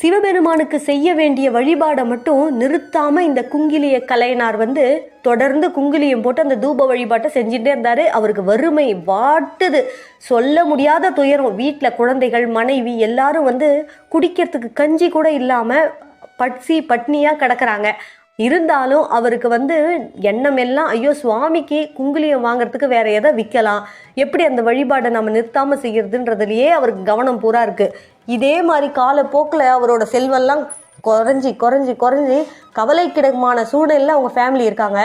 சிவபெருமானுக்கு செய்ய வேண்டிய வழிபாடை மட்டும் நிறுத்தாம இந்த குங்கிலிய கலையனார் வந்து தொடர்ந்து குங்கிலியம் போட்டு அந்த தூப வழிபாட்டை செஞ்சுட்டே இருந்தாரு. அவருக்கு வறுமை வாட்டுது. சொல்ல முடியாத துயரம். வீட்டில் குழந்தைகள் மனைவி எல்லாரும் வந்து குடிக்கிறதுக்கு கஞ்சி கூட இல்லாம பட்சி பட்னியாக கிடக்கிறாங்க. இருந்தாலும் அவருக்கு வந்து எண்ணம் எல்லாம் ஐயோ சுவாமிக்கு குங்குலியம் வாங்குறதுக்கு வேற எதை விற்கலாம் எப்படி அந்த வழிபாடை நம்ம நிறுத்தாமல் செய்கிறதுன்றதுலையே அவருக்கு கவனம் பூரா இருக்குது இதே மாதிரி காலப்போக்கில் அவரோட செல்வெல்லாம் குறைஞ்சி குறைஞ்சி குறைஞ்சி கவலைக்கிடமான சூழ்நிலையில் அவங்க ஃபேமிலி இருக்காங்க.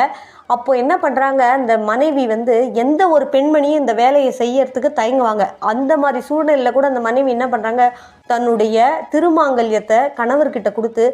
அப்போ என்ன பண்ணுறாங்க இந்த மனைவி வந்து எந்த ஒரு பெண்மணியும் இந்த வேலையை செய்யறதுக்கு தயங்குவாங்க. அந்த மாதிரி சூழ்நிலையில் கூட அந்த மனைவி என்ன பண்ணுறாங்க தன்னுடைய திருமாங்கல்யத்தை கணவர்கிட்ட கொடுத்து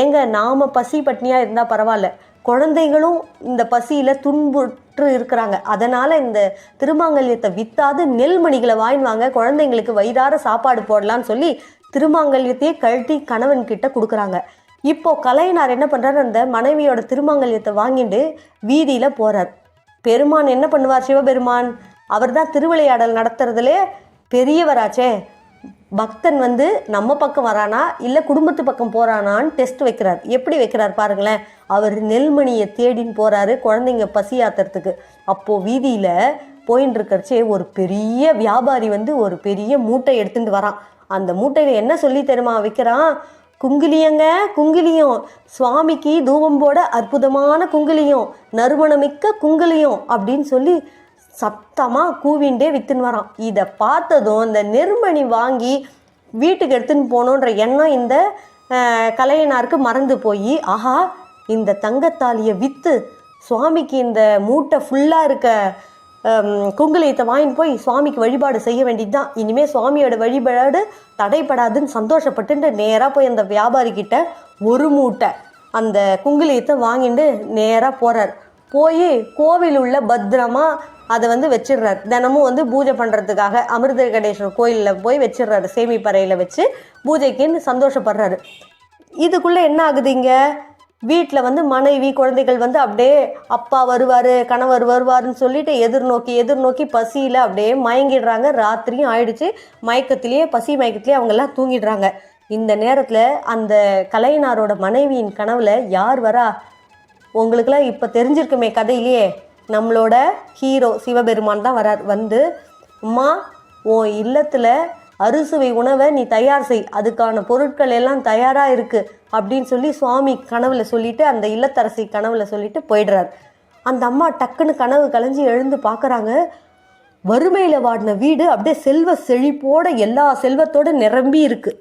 ஏங்க நாம பசி பட்னியாக இருந்தால் பரவாயில்ல. குழந்தைகளும் இந்த பசியில் துன்புற்று இருக்கிறாங்க. அதனால் இந்த திருமாங்கல்யத்தை விற்றாது நெல்மணிகளை வாங்கிவாங்க குழந்தைங்களுக்கு வயிறார சாப்பாடு போடலான்னு சொல்லி திருமாங்கல்யத்தையே கழட்டி கணவன்கிட்ட கொடுக்குறாங்க. இப்போது கலைஞர் என்ன பண்ணுறாரு அந்த மனைவியோட திருமாங்கல்யத்தை வாங்கிட்டு வீதியில் போகிறார் பெருமான் என்ன பண்ணுவார்? சிவபெருமான் அவர் தான் திருவிளையாடல் நடத்துறதுலே பெரியவராச்சே. பக்தன் வந்து நம்ம பக்கம் வரானா? இல்லை குடும்பத்து பக்கம் போகிறானான்னு டெஸ்ட் வைக்கிறார். எப்படி வைக்கிறார் பாருங்களேன். அவர் நெல்மணியை தேடின்னு போகிறாரு குழந்தைங்க பசியாத்துறதுக்கு. அப்போது வீதியில் போயின்னு இருக்கறச்சே ஒரு பெரிய வியாபாரி வந்து ஒரு பெரிய மூட்டை எடுத்துட்டு வரான். அந்த மூட்டையில் என்ன சொல்லி தெரியுமா? வைக்கிறான்? குங்கிலியங்க குங்கிலியம். சுவாமிக்கு தூபம் போட அற்புதமான குங்கிலியம். நறுமணமிக்க குங்கிலியம் அப்படின்னு சொல்லி சத்தமாக கூவிண்டே வித்துன்னு வரான். இதை பார்த்ததும் இந்த நெருமணி வாங்கி வீட்டுக்கு எடுத்துன்னு போகணுன்ற எண்ணம் இந்த கலையனாருக்கு மறந்து போய் ஆஹா இந்த தங்கத்தாலியை விற்று சுவாமிக்கு இந்த மூட்டை ஃபுல்லாக இருக்க குங்குலியத்தை வாங்கிட்டு போய் சுவாமிக்கு வழிபாடு செய்ய வேண்டியது தான் இனிமேல் சுவாமியோட வழிபாடு தடைப்படாதுன்னு சந்தோஷப்பட்டுட்டு நேராக போய் அந்த வியாபாரிக்கிட்ட ஒரு மூட்டை அந்த குங்குலியத்தை வாங்கிட்டு நேராக போகிறார் போய் கோவில் உள்ள பத்திரமா அதை வந்து வச்சிடுறாரு. தினமும் வந்து பூஜை பண்ணுறதுக்காக அமிர்த கடேஸ்வரர் கோயிலில் போய் வச்சிடுறாரு. சேமிப்பறையில் வச்சு பூஜைக்குன்னு சந்தோஷப்படுறாரு. இதுக்குள்ளே என்ன ஆகுது இங்கே? வீட்டில் வந்து மனைவி குழந்தைகள் வந்து அப்படியே அப்பா வருவார் கணவர் வருவாருன்னு சொல்லிட்டு எதிர்நோக்கி எதிர்நோக்கி பசியில் அப்படியே மயங்கிடுறாங்க. ராத்திரியும் ஆயிடுச்சு. மயக்கத்திலேயே பசி மயக்கத்திலேயே அவங்கெல்லாம் தூங்கிடுறாங்க. இந்த நேரத்தில் அந்த கலைஞரோட மனைவியின் கனவுல யார் வரா? உங்களுக்குலாம் இப்போ தெரிஞ்சிருக்குமே கதையிலேயே. நம்மளோட ஹீரோ சிவபெருமான் தான் வரார். வந்து அம்மா உன் இல்லத்தில் அறுசுவை உணவை நீ தயார் செய். அதுக்கான பொருட்கள் எல்லாம் தயாராக இருக்கு அப்படின்னு சொல்லி சுவாமி கனவுல சொல்லிட்டு அந்த இல்லத்தரசி கனவுல சொல்லிட்டு போயிடுறார். அந்த அம்மா டக்குன்னு கனவு கலைஞ்சி எழுந்து பார்க்குறாங்க. வறுமையில் வாடின வீடு அப்படியே செல்வ செழிப்போட எல்லா செல்வத்தோட நிரம்பி இருக்குது